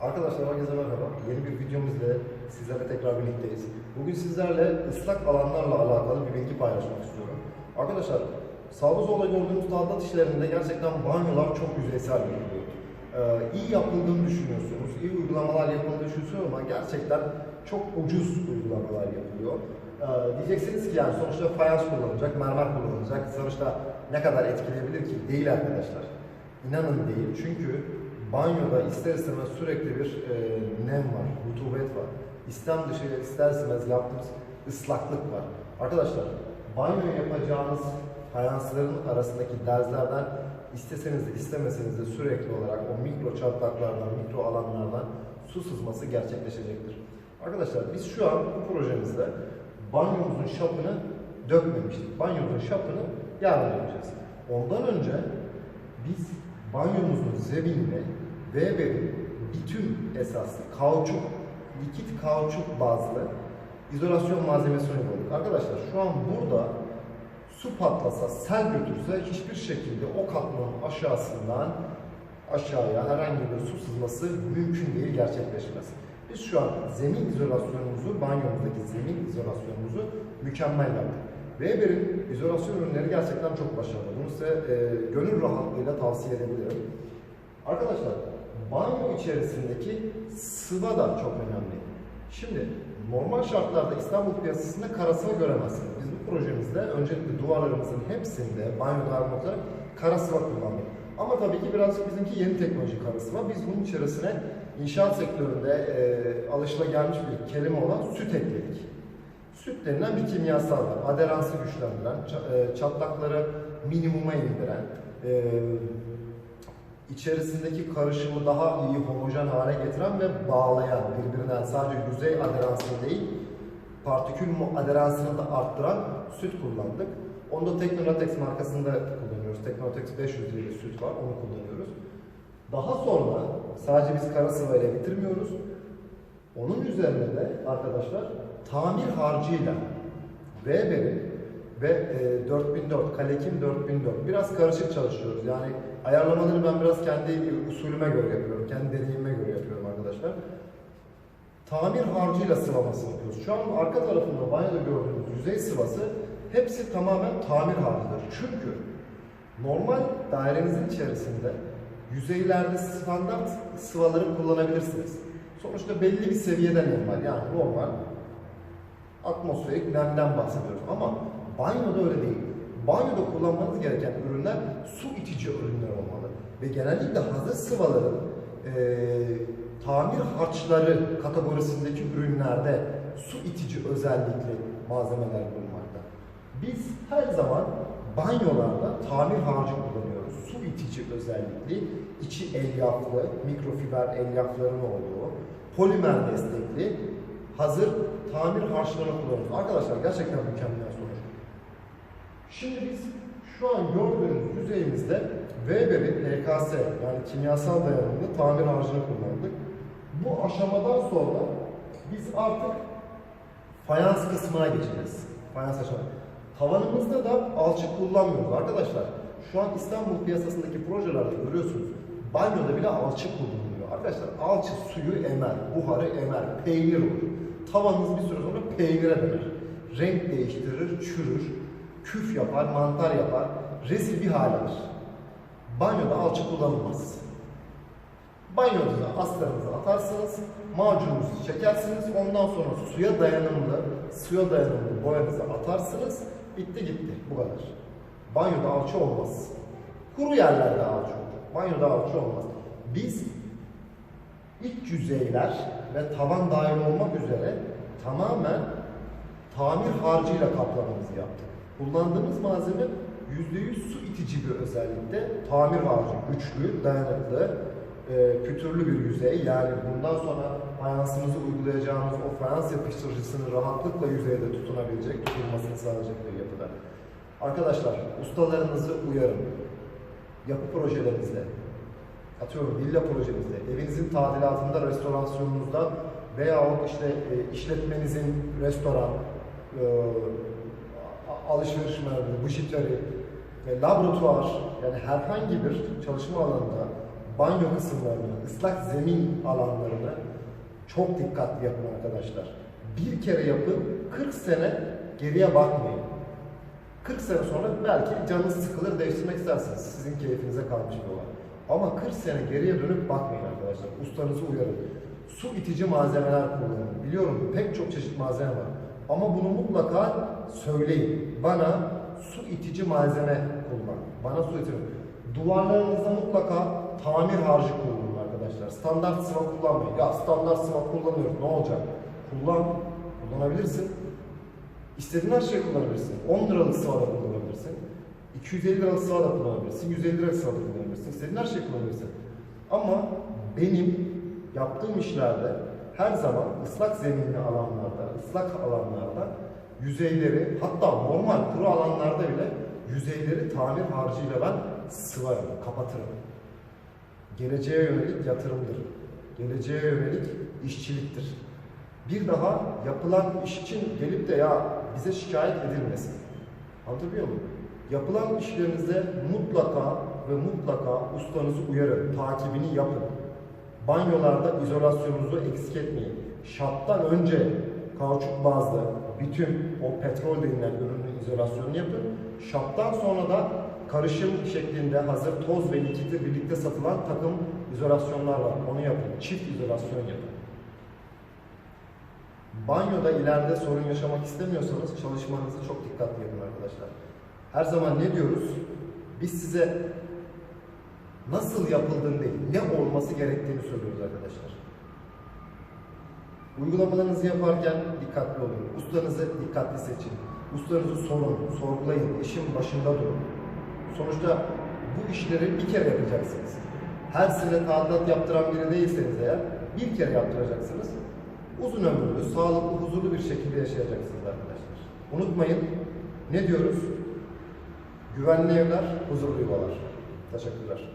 Arkadaşlar herkese merhaba. Yeni bir videomuzla sizlerle tekrar birlikteyiz. Bugün sizlerle ıslak alanlarla alakalı bir bilgi paylaşmak istiyorum. Arkadaşlar solda gördüğümüz tadilat işlerinde gerçekten banyolar çok yüzeysel görünüyor. Ee, iyi yapıldığını düşünüyorsunuz, iyi uygulamalar yapıldığını düşünüyorsunuz ama gerçekten çok ucuz uygulamalar yapılıyor. Ee, diyeceksiniz ki yani sonuçta fayans kullanılacak, mermer kullanılacak, sonuçta ne kadar etkileyebilir ki? Değil arkadaşlar. İnanın değil çünkü banyoda ister istemez sürekli bir e, nem var, rutubet var. İstem dışı ister istemez yaptığımız ıslaklık var. Arkadaşlar banyo yapacağınız fayansların arasındaki derzlerden isteseniz de istemeseniz de sürekli olarak o mikro çatlaklardan, mikro alanlardan su sızması gerçekleşecektir. Arkadaşlar biz şu an bu projemizde banyomuzun şapını dökmemiştik. Banyomuzun şapını yarın dökeceğiz. Ondan önce biz banyomuzun zeminine Weber'in bütün esaslı kauçuk, likit kauçuk bazlı izolasyon malzemesini uyguladık. Arkadaşlar şu an burada su patlasa, sel götürse hiçbir şekilde o katmanın aşağısından aşağıya herhangi bir su sızması mümkün değil, gerçekleşmez. Biz şu an zemin izolasyonumuzu, banyomuzdaki zemin izolasyonumuzu mükemmel yaptık. Weber'in izolasyon ürünleri gerçekten çok başarılı. Bunu size e, gönül rahatlığıyla tavsiye edebilirim. Arkadaşlar, banyo içerisindeki sıva da çok önemli. Şimdi normal şartlarda İstanbul piyasasında kara sıva göremezsiniz. Biz bu projemizde öncelikle duvarlarımızın hepsinde banyo dahil olmak üzere kara sıva kullandık. Ama tabii ki birazcık bizimki yeni teknoloji kara sıva. Biz bunun içerisine inşaat sektöründe e, alışılagelmiş bir kelime olan süt ekledik. Süt denilen bir kimyasal var. Aderansı güçlendiren, e, çatlakları minimuma indiren, e, içerisindeki karışımı daha iyi homojen hale getiren ve bağlayan, birbirinden sadece yüzey aderansını değil, partikül aderansını da arttıran süt kullandık. Onu da Teknonatex markasında kullanıyoruz. Teknonatex 500 diye bir süt var, onu kullanıyoruz. Daha sonra sadece biz kara sıvayla bitirmiyoruz. Onun üzerine de arkadaşlar tamir harcıyla Weber'in ve e, 4004, Kalekim 4004 biraz karışık çalışıyoruz. Yani ayarlamaları ben biraz kendi usulüme göre yapıyorum, kendi deneyimime göre yapıyorum arkadaşlar. Tamir harcıyla sıvamasını yapıyoruz. Şu an arka tarafında banyoda gördüğünüz yüzey sıvası hepsi tamamen tamir harcıdır. Çünkü normal dairemizin içerisinde yüzeylerde standart sıvaları kullanabilirsiniz. Sonuçta belli bir seviyeden normal yani normal atmosferik nemden bahsediyoruz ama banyoda öyle değil. Banyoda kullanmanız gereken ürünler su itici ürünler olmalı. Ve genellikle hazır sıvaların eee, tamir harçları kategorisindeki ürünlerde su itici özellikli malzemeler bulunmakta. Biz her zaman banyolarda tamir harcı kullanıyoruz. İtici özellikli, içi elyaflı, mikrofiber elyafların olduğu, polimer destekli, hazır tamir harçlarını kullanıyoruz. Arkadaşlar gerçekten mükemmel sonuç. Şimdi biz şu an gördüğünüz yüzeyimizde Weber'in PKS yani kimyasal dayanımlı tamir harcını kullandık. Bu aşamadan sonra biz artık fayans kısmına geçeceğiz. Fayans aşaması. Tavanımızda da alçık kullanmıyoruz arkadaşlar. Şu an İstanbul piyasasındaki projelerde görüyorsunuz. Banyoda bile alçık kullanılıyor. Arkadaşlar alçı suyu emer, buharı emer, peynir olur. Tavanınız bir süre sonra peynire döner. Renk değiştirir, çürür, küf yapar, mantar yapar, rezil bir hal alır. Banyoda alçı kullanılmaz. Banyonuza astarınızı atarsınız, macununuzu çekersiniz, ondan sonra suya dayanımlı, suya dayanımlı boyanızı atarsınız, bitti gitti, bu kadar. Banyoda alçı olmaz. Kuru yerlerde alçı olur. Banyoda alçı olmaz. Biz iç yüzeyler ve tavan dahil olmak üzere tamamen tamir harcıyla kaplamamızı yaptık. Kullandığımız malzeme %100 su itici bir özellikte. Tamir harcı güçlü, dayanıklı, e, pütürlü bir yüzey. Yani bundan sonra fayansımızı uygulayacağımız o fayans yapıştırıcısını rahatlıkla yüzeyde tutunabilecek, tutulmasını sağlayacak bir yapıda. Arkadaşlar, ustalarınızı uyarın. Yapı projelerinizde, atıyorum villa projenizde, evinizin tadilatında, restorasyonunuzda veya işte e, işletmenizin restoran, e, alışveriş merkezi, bujiteri ve laboratuvar yani herhangi bir çalışma alanında banyo kısımlarını, ıslak zemin alanlarını çok dikkatli yapın arkadaşlar. Bir kere yapın, 40 sene geriye bakmayın. 40 sene sonra belki canınız sıkılır, değiştirmek istersiniz. Sizin keyfinize kalmış bir olay. Ama 40 sene geriye dönüp bakmayın arkadaşlar. Ustanızı uyarın. Su itici malzemeler kullanın. Biliyorum pek çok çeşit malzeme var. Ama bunu mutlaka söyleyin. Bana su itici malzeme kullan. Bana su itici. Duvarlarınızda mutlaka tamir harcı kullanın arkadaşlar. Standart sıva kullanmayın. Ya standart sıva kullanıyorum ne olacak? Kullan. Kullanabilirsin. İstediğin her şeyi kullanabilirsin. 10 liralık sıva da kullanabilirsin. 250 liralık sıva da kullanabilirsin. 150 liralık sıva da kullanabilirsin. İstediğin her şeyi kullanabilirsin. Ama benim yaptığım işlerde her zaman ıslak zeminli alanlarda, ıslak alanlarda yüzeyleri hatta normal kuru alanlarda bile yüzeyleri tamir harcıyla ben sıvarım, kapatırım. Geleceğe yönelik yatırımdır. Geleceğe yönelik işçiliktir. Bir daha yapılan iş için gelip de ya bize şikayet edilmesin. Anlatabiliyor muyum? Yapılan işlerinizde mutlaka ve mutlaka ustanızı uyarın, takibini yapın. Banyolarda izolasyonumuzu eksik etmeyin. Şaptan önce kauçuk bazlı bütün o petrol denilen ürünün izolasyonunu yapın. Şaptan sonra da karışım şeklinde hazır toz ve likitle birlikte satılan takım izolasyonlar var. Onu yapın. Çift izolasyon yapın. Banyoda ileride sorun yaşamak istemiyorsanız çalışmanızı çok dikkatli yapın arkadaşlar. Her zaman ne diyoruz? Biz size nasıl yapıldığını değil, ne olması gerektiğini söylüyoruz arkadaşlar. Uygulamalarınızı yaparken dikkatli olun. Ustanızı dikkatli seçin. Ustanızı sorun, sorgulayın, işin başında durun. Sonuçta bu işleri bir kere yapacaksınız. Her sene tadilat yaptıran biri değilseniz eğer bir kere yaptıracaksınız. Uzun ömürlü, sağlıklı, huzurlu bir şekilde yaşayacaksınız arkadaşlar. Unutmayın, ne diyoruz? Güvenli evler, huzurlu yuvalar. Teşekkürler.